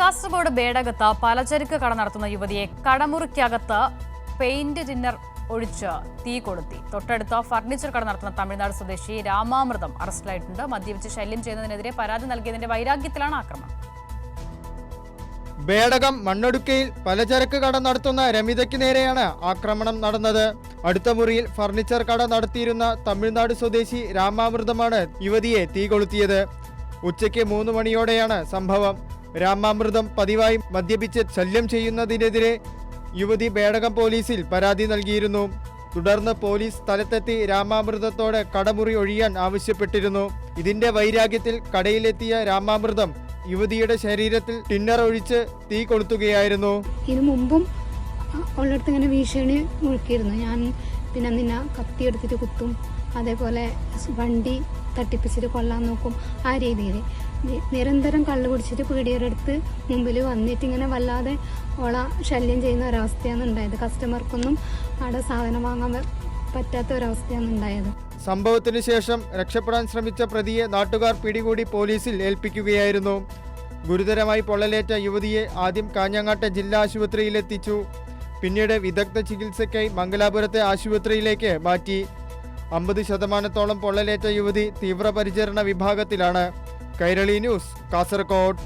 കാസർഗോഡ് ബേടകത്ത് പലചരക്ക് കട നടത്തുന്ന യുവതിയെ കടമുറിക്കകത്ത് പെയിന്റ് ടിന്നർ ഒഴിച്ച് തീ കൊളുത്തി. തൊട്ടടുത്ത ഫർണിച്ചർ കട നടത്തുന്ന തമിഴ്നാട് സ്വദേശി രാമാമൃതം അറസ്റ്റിലായിട്ടുണ്ട്. മദ്യപിച്ച് ശല്യം ചെയ്യുന്നതിനെതിരെ പരാതി നൽകിയതിന്റെ വൈരാഗ്യത്തിലാണ് ആക്രമണം. ബേടകം മണ്ണൊടുക്കയിൽ പലചരക്ക് കട നടത്തുന്ന രമിതയ്ക്ക് നേരെയാണ് ആക്രമണം നടന്നത്. അടുത്ത മുറിയിൽ ഫർണിച്ചർ കട നടത്തിയിരുന്ന തമിഴ്നാട് സ്വദേശി രാമാമൃതമാണ് യുവതിയെ തീ കൊളുത്തിയത് ഉച്ചയ്ക്ക് മൂന്ന് മണിയോടെയാണ് സംഭവം. രാമാമൃതം പതിവായി മദ്യപിച്ച് ശല്യം ചെയ്യുന്നതിനെതിരെ യുവതി ബേടകം പോലീസിൽ പരാതി നൽകിയിരുന്നു. തുടർന്ന് പോലീസ് സ്ഥലത്തെത്തി രാമാമൃതത്തോട് കടമുറി ഒഴിയാൻ ആവശ്യപ്പെട്ടിരുന്നു. ഇതിന്റെ വൈരാഗ്യത്തിൽ കടയിലെത്തിയ രാമാമൃതം യുവതിയുടെ ശരീരത്തിൽ ടിന്നർ ഒഴിച്ച് തീ കൊളുത്തുകയായിരുന്നു. ഇതിനു മുമ്പും ഉള്ളിടത്ത് ഇങ്ങനെ ഭീഷണി മുഴുക്കിയിരുന്നു ഞാൻ പിന്നെ നിന്നെ കത്തി. എടുത്തിട്ട് കുത്തും അതേപോലെ വണ്ടി തട്ടിപ്പിച്ചിട്ട് കൊള്ളാൻ നോക്കും. ആ രീതിയിൽ. നിരന്തരം കള്ളു കുടിച്ചിട്ട് പീടിയരെടുത്ത് മുമ്പിൽ വന്നിട്ട് ഇങ്ങനെ വല്ലാതെ ഓള ശല്യം ചെയ്യുന്ന ഒരവസ്ഥയാണ് ഉണ്ടായത്. കസ്റ്റമർക്കൊന്നും അവിടെ സാധനം വാങ്ങാൻ പറ്റാത്ത ഒരവസ്ഥയാണ് ഉണ്ടായത്. സംഭവത്തിന് ശേഷം രക്ഷപ്പെടാൻ ശ്രമിച്ച പ്രതിയെ നാട്ടുകാർ പിടികൂടി പോലീസിൽ ഏൽപ്പിക്കുകയായിരുന്നു. ഗുരുതരമായി പൊള്ളലേറ്റ യുവതിയെ ആദ്യം കാഞ്ഞങ്ങാട്ടെ ജില്ലാ ആശുപത്രിയിലെത്തിച്ചു. പിന്നീട് വിദഗ്ധ ചികിത്സയ്ക്കായി മംഗലാപുരത്തെ ആശുപത്രിയിലേക്ക് മാറ്റി. അമ്പത് ശതമാനത്തോളം പൊള്ളലേറ്റ യുവതി തീവ്രപരിചരണ വിഭാഗത്തിലാണ്. കൈരളി ന്യൂസ് കാസർഗോഡ്